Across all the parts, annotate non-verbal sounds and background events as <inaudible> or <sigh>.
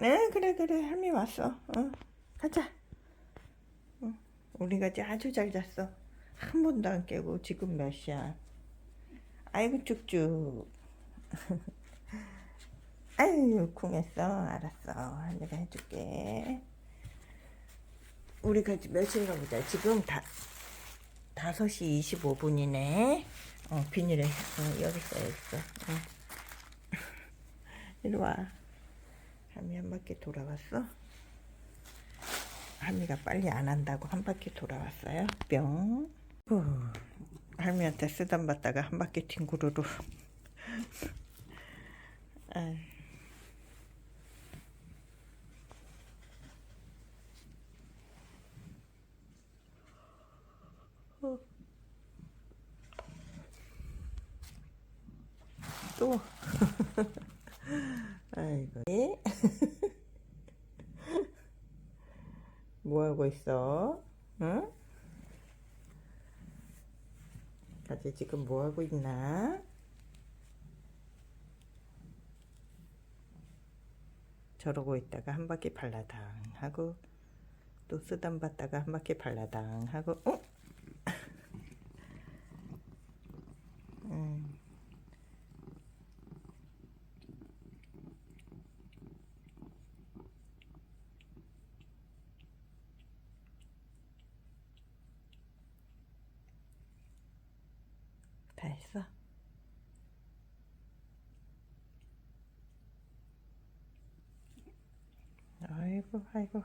네 그래 그래 할미 왔어. 어 가자. 어, 우리 가지 아주 잘 잤어. 한 번도 안 깨고 지금 몇 시야? 아이고 쭉쭉. <laughs> 아유 쿵했어. 알았어. 할미가 해줄게. 우리 가지 몇 시인가 보자. 지금 다 5시 25분이네. 어, 비닐에, 어, 여기 있어, 여기 있어. 어. <laughs> 이리 와. 할미 한 바퀴 돌아왔어? 할미가 빨리 안 한다고 한 바퀴 돌아왔어요. 뿅. 후, 할미한테 쓰담 받다가 한 바퀴 뒹구르르. <laughs> 또. <laughs> 아이고. 예? <laughs> 뭐 하고 있어? 응? 가지 지금 뭐 하고 있나? 저러고 있다가 한 바퀴 발라당 하고 또 쓰담 받다가 한 바퀴 발라당 하고 어? 음. 다 했어? 아이고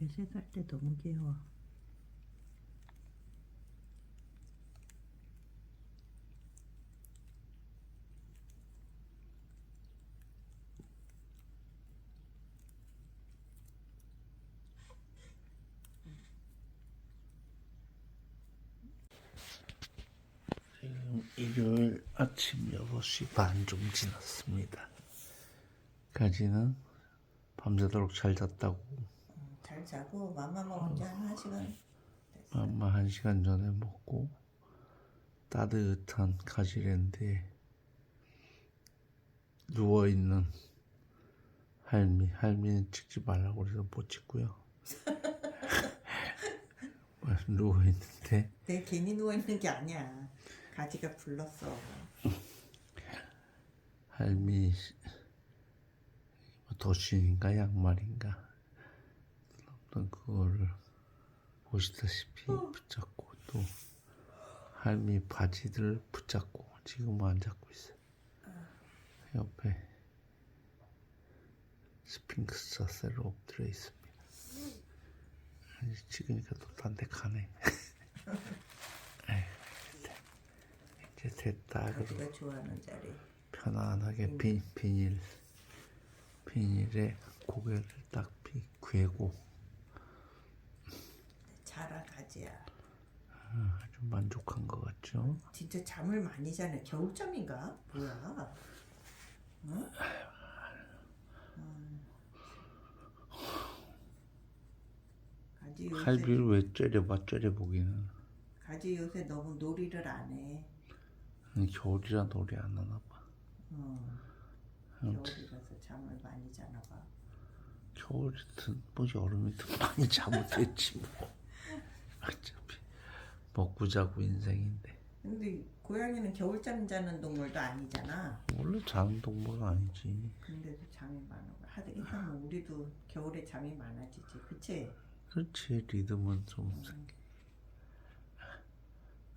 이렇게 세살 때 너무 귀여워 일요일 아침 6시 반 좀 지났습니다. 까지는 밤새도록 잘 잤다고 잘 자고 맘마 먹은 지한 시간 맘마 한 시간 전에 먹고 따뜻한 가지랜드에 누워 있는 할미 할미는 찍지 말라고 그래서 못 찍고요. <laughs> 누워 있는데. 내 괜히 누워 있는 게 아니야. 가지가 불렀어. 할미 도신인가 양말인가 어떤 그거를 보시다시피 붙잡고 또 할미 바지들 붙잡고 지금은 안 잡고 있어요. 옆에 스핑크스 자세로 엎드려 있습니다. 아니, 찍으니까 또 딴 데 가네. <laughs> 에휴, 이제 됐다. 좋아하는 자리 편안하게 비, 비닐 비닐에 고개를 딱 비, 괴고 자라 가지야 아주 만족한 것 같죠? 진짜 잠을 많이 자네 겨울잠인가? 뭐야 응? 음. 가지 요새 할비를 왜 째려봐 째려보기는 가지 요새 너무 놀이를 안해 겨울이라 놀이 안 하나 봐 어. 겨울이라서 잠을 많이 자나 봐 겨울이든 뭐 여름이든 많이 댔지 <laughs> 뭐 어차피 먹고 자고 인생인데 근데 고양이는 겨울잠 자는 동물도 아니잖아. 원래 자는 동물은 아니지. 근데도 잠이 많아. 하드 일단 뭐 우리도 겨울에 잠이 많아지지, 그치? 그렇지 리듬은 좀 생겨.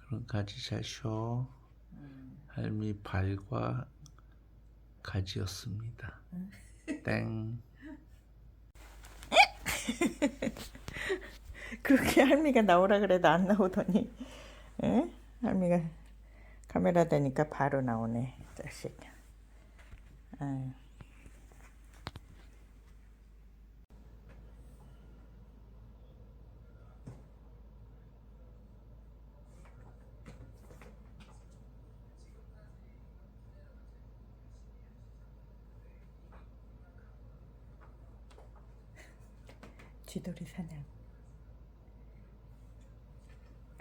그럼 가지 잘 쉬어. 할미 발과 가지였습니다. 땡. <laughs> 그렇게 할미가 나오라 그래도 안 나오더니, 응? 할미가 카메라 대니까 바로 나오네, 자식. 아유. 쥐돌이 사냥.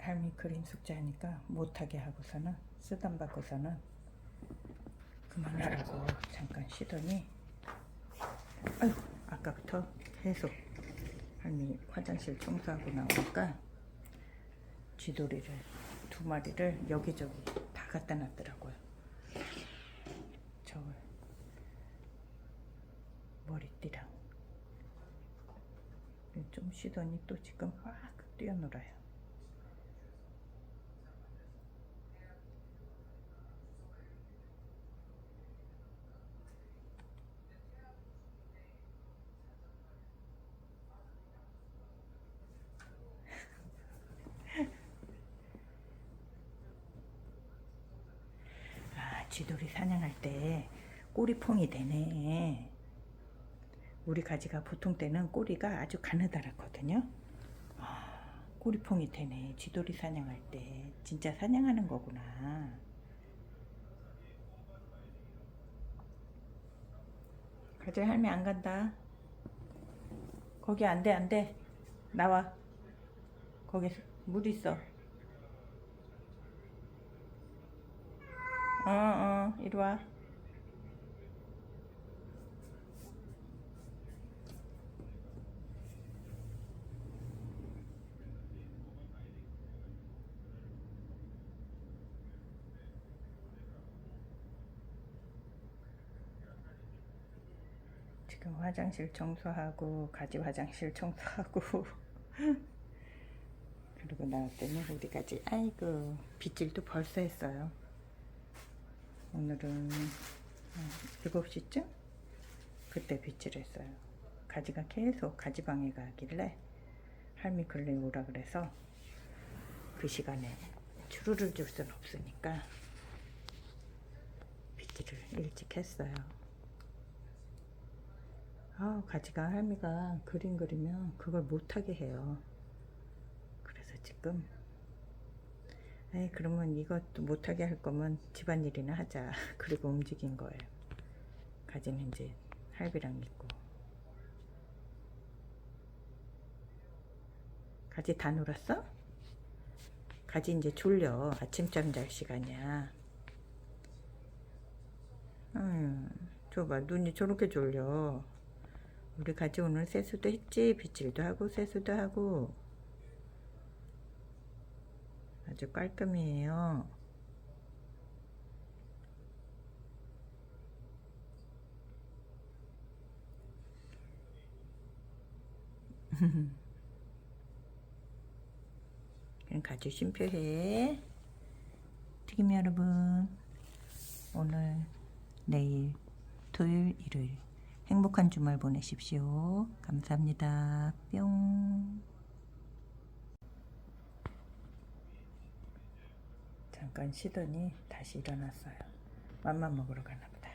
할미 그림 숙제하니까 못하게 하고서는 쓰담 받고서는 그만하라고 잠깐 쉬더니 아유 아까부터 계속 할미 화장실 청소하고 나오니까 쥐돌이를 두 마리를 여기저기 다 갖다 놨더라고요. 저 머리띠랑. 좀 쉬더니 또 지금 확 뛰어놀아요 아, 쥐돌이 사냥할 때 꼬리퐁이 되네. 우리 가지가 보통 때는 꼬리가 아주 가느다랗거든요. 아, 꼬리퐁이 되네. 쥐돌이 사냥할 때 진짜 사냥하는 거구나. 가지 할매 안 간다. 거기 안 돼, 안 돼. 나와. 거기 물 있어. 어, 어, 이리 와. 지금 화장실 청소하고 가지 화장실 청소하고 그리고 나왔더니 우리 가지 아이고 빗질도 벌써 했어요. 오늘은 한 7시쯤 그때 빗질 했어요. 가지가 계속 가지방에 가길래 할미 근래 오라 그래서 그 시간에 추루를 줄순 없으니까 빗질을 일찍 했어요. 아, 가지가 할미가 그림 그리면 그걸 못하게 해요. 그래서 지금 에이 그러면 이것도 못하게 할 거면 집안일이나 하자. <laughs> 그리고 움직인 거예요. 가지는 이제 할비랑 있고. 가지 다 놀았어? 가지 이제 졸려. 아침잠 잘 시간이야. 음, 줘봐. 눈이 저렇게 졸려. 우리 가지 오늘 세수도 했지? 빗질도 하고 세수도 하고 아주 깔끔해요. 그럼 가지 쉼표해. 튀김 여러분, 오늘, 내일, 토요일, 일요일 행복한 주말 보내십시오. 감사합니다. 뿅. 잠깐 쉬더니 다시 일어났어요. 맘만 먹으러 가나 보다.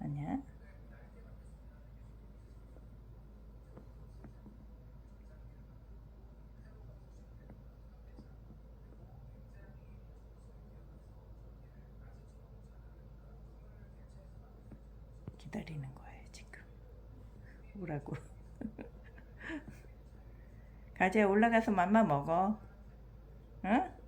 아니야? 기다리는 거예요, 지금. 오라고. <laughs> 가재 올라가서 맘마 먹어. 응?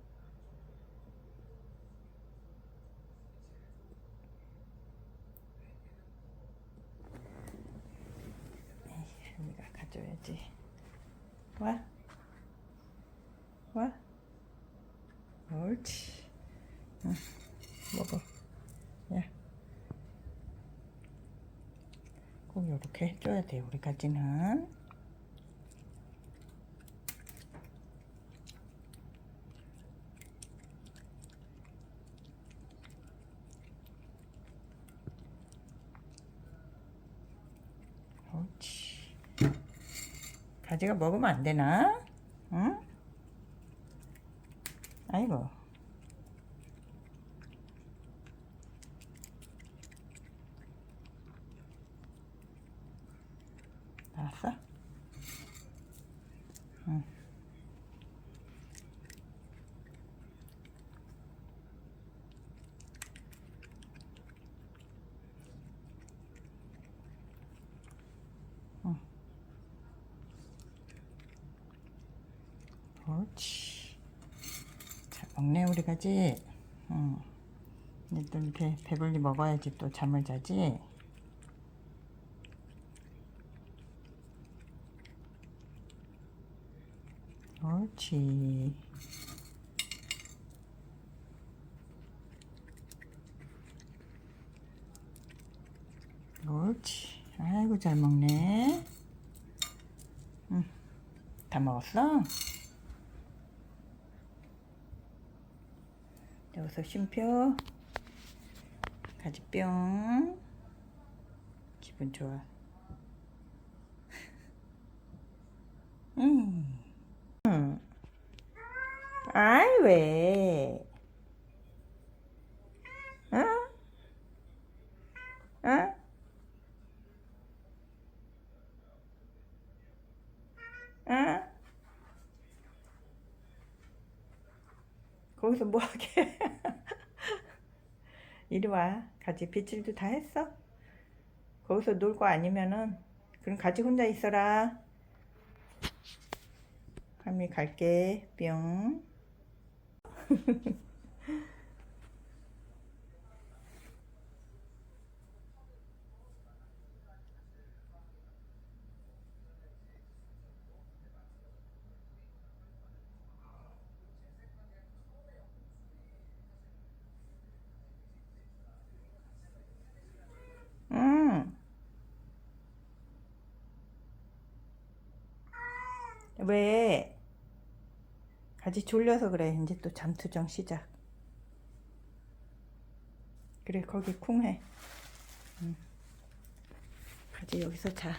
에이, 할미가 가져야지. 와. 와. 옳지. 응, 먹어. 야. 꼭 이렇게 해줘야 돼, 우리까지는. 옳지. 가지가 먹으면 안 되나? 응? 아이고. 나왔 먹네 우리 가지. 응. 이제 또 이렇게 배불리 먹어야지 또 잠을 자지. 옳지. 옳지. 아이고 잘 먹네. 응. 다 먹었어? 여기서 쉼표. 가지뿅. 기분 좋아. <laughs> 음. 음. 아이 왜? 응? 응? 응? 거기서 뭐 하게? <laughs> 이리 와. 가지 빗질도 다 했어? 거기서 놀 거 아니면은 그럼 가지 혼자 있어라. 할미 갈게. 뿅. <laughs> 음. 왜? 가지 졸려서 그래. 이제 또 잠투정 시작. 그래, 거기 쿵해. 응. 가지 여기서 자.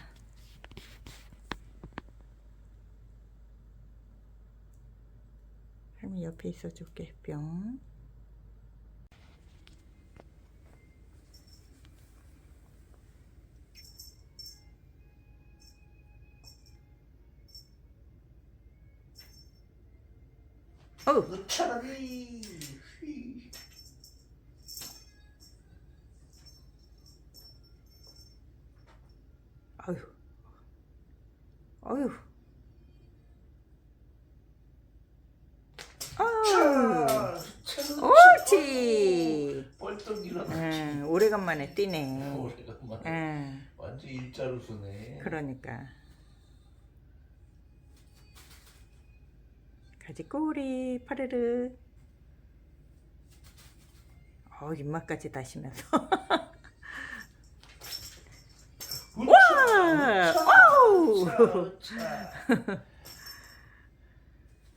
할머니 옆에 있어 줄게. 뿅. 어우. 차라리 아유. 아유. 옳지. 벌떡 일어나. 응, 오래간만에 뛰네. 오래간만에 응, 완전 일자로 서네. 그러니까. 가지 꼬리 파르르. 어, 입맛까지 다시면서. 와! 어우!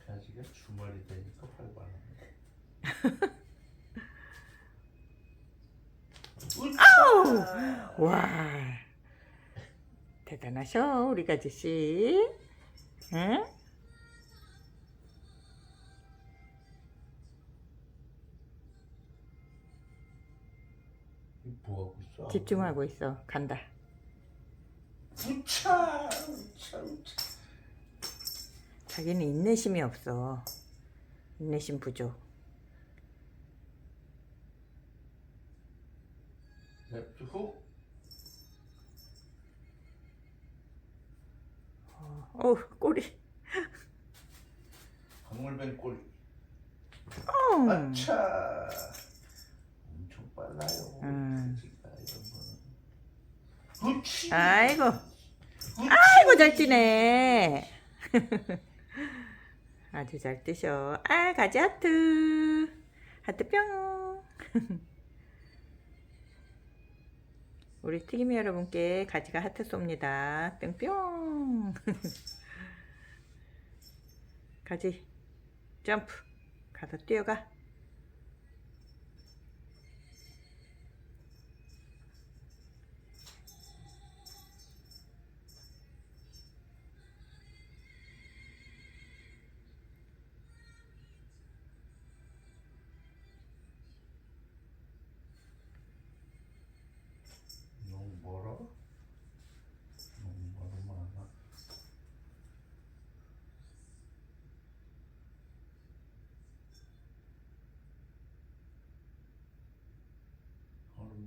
가지가 주말이 되니까 활발하네. 아우! 와. 대단하셔, 우리 가지씨. 응? 집중하고 있어. 간다. 우차, 우차, 우차. 자기는 인내심이 없어. 인내심 부족. 냅두고 어우, 꼬리. 박물弁꼬리. 어. 아차. 엄청 빨라요. 음. 아이고. 아이고, 잘 뛰네. <laughs> 아주 잘 뜨셔. 아, 가지 하트. 하트 뿅. <laughs> 우리 튀김이 여러분께 가지가 하트 쏩니다. 뿅뿅. <laughs> 가지. 점프. 가서 뛰어가.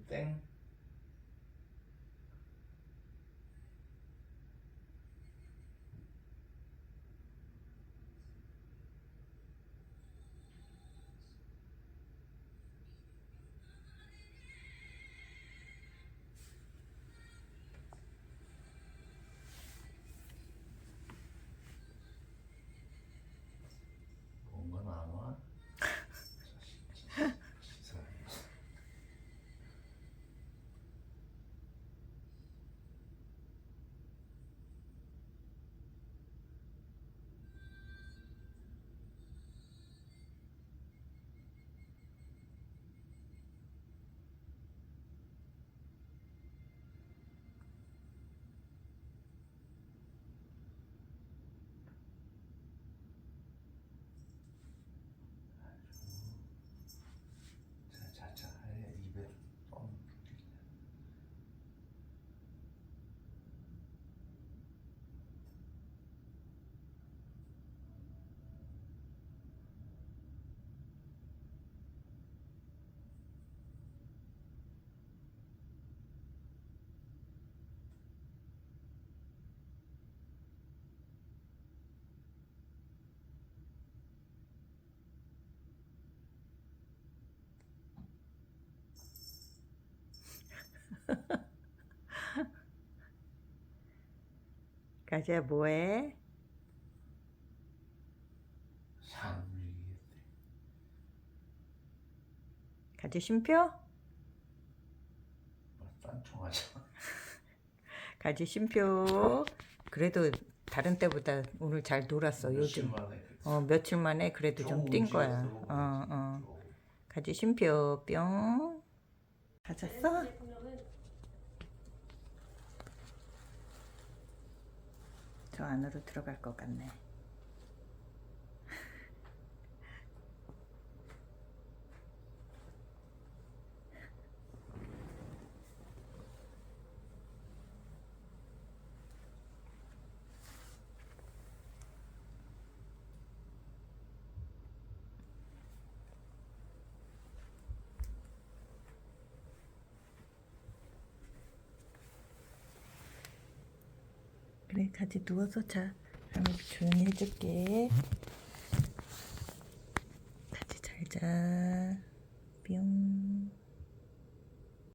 thing. 가지야 뭐해? 잘 움직이겠대. 가지 쉼표? 딴청하자. 가지 <laughs> 쉼표. 그래도 다른 때보다 오늘 잘 놀았어. 요즘. 만에 어 며칠 만에 그래도 좀 뛴 거야. 어 어. 가지 쉼표 뿅. 가졌어? 저 안으로 들어갈 것 같네. 그래 같이 누워서 자. 그럼 조용히 해줄게. 같이 잘자. 뿅.